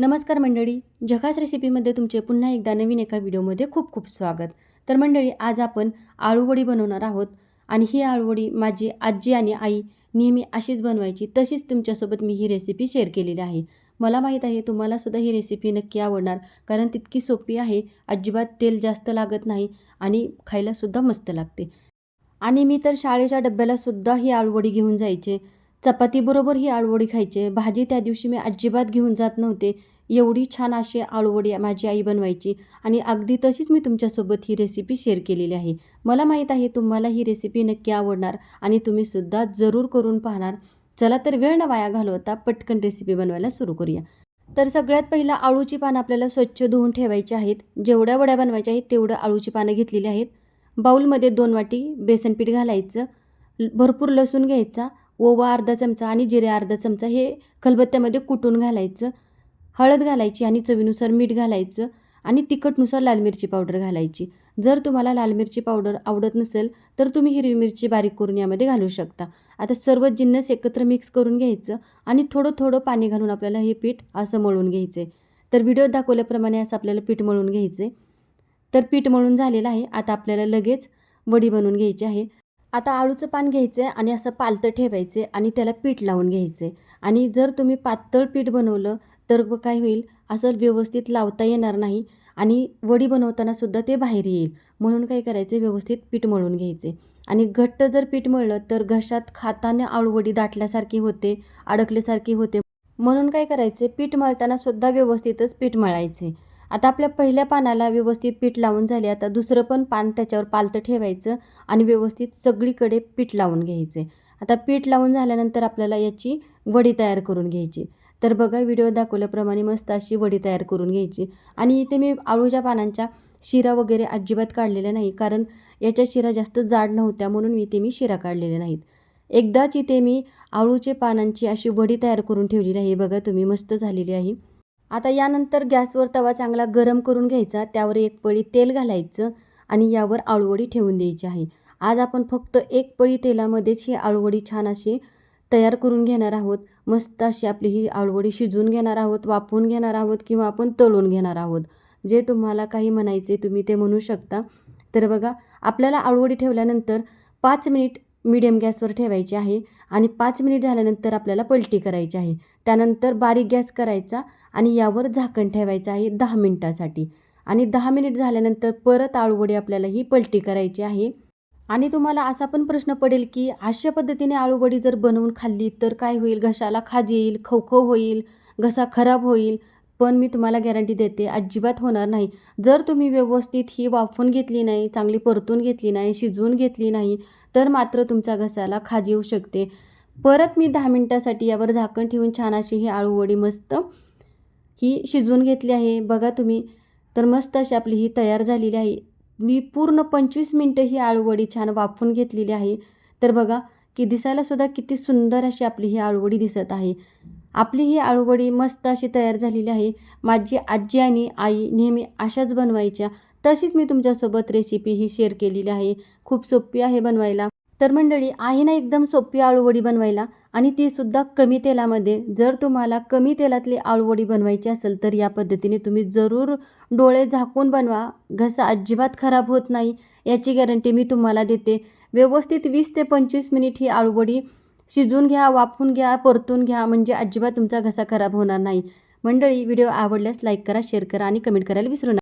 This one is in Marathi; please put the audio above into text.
नमस्कार मंडळी जगास रेसिपीमध्ये तुमचे पुन्हा एकदा नवीन एका व्हिडिओमध्ये खूप खूप स्वागत. तर मंडळी आज आपण आळूवडी बनवणार आहोत आणि ही आळूवडी माझी आजी आणि आई नेहमी अशीच बनवायची तशीच तुमच्यासोबत मी ही रेसिपी शेअर केलेली आहे. मला माहीत आहे तुम्हालासुद्धा ही रेसिपी नक्की आवडणार कारण तितकी सोपी आहे अजिबात तेल जास्त लागत नाही आणि खायलासुद्धा मस्त लागते. आणि मी तर शाळेच्या डब्यालासुद्धा ही आळूवडी घेऊन जायचे. चपातीबरोबर ही आळूवडी खायचे. भाजी त्या दिवशी मी अजिबात घेऊन जात नव्हते. एवढी छान अशी आळूवडी माझी आई बनवायची आणि अगदी तशीच मी तुमच्यासोबत ही रेसिपी शेअर केलेली आहे. मला माहीत आहे तुम्हाला ही रेसिपी नक्की आवडणार आणि तुम्हीसुद्धा जरूर करून पाहणार. चला तर वेळ न वाया घालवता पटकन रेसिपी बनवायला सुरू करूया. तर सगळ्यात पहिला आळूची पानं आपल्याला स्वच्छ धुवून ठेवायची आहेत. जेवढ्या वड्या बनवायच्या आहेत तेवढं आळूची पानं घेतलेली आहेत. बाऊलमध्ये दोन वाटी बेसन पीठ घालायचं. ल- भरपूर लसूण घ्यायचा. ओवा अर्धा चमचा आणि जिरे अर्धा चमचा हे खलबत्त्यामध्ये कुटून घालायचं. हळद घालायची आणि चवीनुसार मीठ घालायचं आणि तिखटनुसार लाल मिरची पावडर घालायची. जर तुम्हाला लाल मिरची पावडर आवडत नसेल तर तुम्ही हिरवी मिरची बारीक करून यामध्ये घालू शकता. आता सर्व जिन्नस एकत्र मिक्स करून घ्यायचं आणि थोडं थोडं पाणी घालून आपल्याला हे पीठ असं मळून घ्यायचं आहे तर व्हिडिओ दाखवल्याप्रमाणे असं आपल्याला पीठ मळून घ्यायचं आहे तर पीठ मळून झालेलं आहे. आता आपल्याला लगेच वडी बनवून घ्यायची आहे. आता आळूचं पान घ्यायचं आहे आणि असं पालतं ठेवायचं आणि त्याला पीठ लावून घ्यायचं आहे आणि जर तुम्ही पातळ पीठ बनवलं तर काय होईल? असं व्यवस्थित लावता येणार नाही आणि वडी बनवताना सुद्धा ते बाहेर येईल. म्हणून काय करायचं व्यवस्थित पीठ मळून घ्यायचे आणि घट्ट जर पीठ मळलं तर घशात खाताना आळूवडी दाटल्यासारखी होते अडकल्यासारखी होते. म्हणून काय करायचे पीठ मळताना सुद्धा व्यवस्थितच पीठ मळायचे आता आपल्या पहिल्या पानाला व्यवस्थित पीठ लावून झाले. आता दुसरं पण पान त्याच्यावर पालतं ठेवायचं आणि व्यवस्थित सगळीकडे पीठ लावून घ्यायचे. आता पीठ लावून झाल्यानंतर आपल्याला याची वडी तयार करून घ्यायची. तर बघा व्हिडिओ दाखवल्याप्रमाणे मस्त अशी वडी तयार करून घ्यायची. आणि इथे मी आळूच्या पानांच्या शिरा वगैरे अजिबात काढलेल्या नाही कारण याच्या शिरा जास्त जाड नव्हत्या म्हणून मी ते मी शिरा काढलेल्या नाहीत. एकदाच इथे मी आळूचे पानांची अशी वडी तयार करून ठेवलेली आहे बघा तुम्ही मस्त झालेली आहे. आता यानंतर गॅसवर तवा चांगला गरम करून घ्यायचा त्यावर एक पळी तेल घालायचं आणि यावर आळूवडी ठेवून द्यायची आहे. आज आपण फक्त एक पळी तेलामध्येच ही आळूवडी छान अशी तयार करून घेणार आहोत. मस्त अशी आपली ही आळूवडी शिजवून घेणार आहोत वाफवून घेणार आहोत किंवा आपण तळून घेणार आहोत. जे तुम्हाला काही म्हणायचे तुम्ही ते म्हणू शकता. तर बघा आपल्याला आळूवडी ठेवल्यानंतर पाच मिनिट मिडियम गॅसवर ठेवायची आहे आणि पाच मिनिट झाल्यानंतर आपल्याला पलटी करायची आहे. त्यानंतर बारीक गॅस करायचा आणि यावर झाकण ठेवायचं आहे दहा मिनटासाठी. आणि दहा मिनिट झाल्यानंतर परत आळूवडी आपल्याला ही पलटी करायची आहे. आणि तुम्हाला असा पण प्रश्न पडेल की अशा पद्धतीने आळूवडी जर बनवून खाल्ली तर काय होईल? घशाला खाज येईल खवखव होईल घसा खराब होईल. पण मी तुम्हाला गॅरंटी देते अजिबात होणार नाही. जर तुम्ही व्यवस्थित ही वाफवून घेतली नाही चांगली परतून घेतली नाही शिजवून घेतली नाही तर मात्र तुमच्या घसाला खाज येऊ शकते. परत मी दहा मिनटासाठी यावर झाकण ठेवून छान अशी ही आळूवडी मस्त ही शिजवून घेतली आहे. बघा तुम्ही. तर मस्त अशी आपली ही तयार झालेली आहे. मी पूर्ण पंचवीस मिनटं ही आळूवडी छान वाफून घेतलेली आहे. तर बघा की दिसायलासुद्धा किती सुंदर अशी आपली ही आळूवडी दिसत आहे. आपली ही आळूवडी मस्त अशी तयार झालेली आहे. माझी आजी आणि आई नेहमी अशाच बनवायच्या. तशीच मी तुमच्यासोबत रेसिपी ही शेअर केलेली आहे. खूप सोपी आहे बनवायला. तर मंडळी आहे ना एकदम सोपी आळूवडी बनवायला? आणि ती सुद्धा कमी तेलामध्ये. जर तुम्हाला कमी तेलातली आळूवडी बनवायची असेल तर या पद्धतीने तुम्ही जरूर डोळे झाकून बनवा. घसा अजिबात खराब होत नाही. याची गॅरंटी मी तुम्हाला देते. व्यवस्थित वीस ते पंचवीस मिनिट ही आळूवडी शिजवून घ्या वाफून घ्या परतून घ्या. म्हणजे अजिबात तुमचा घसा खराब होणार नाही. मंडळी व्हिडिओ आवडल्यास लाईक करा शेअर करा आणि कमेंट करायला विसरू नका.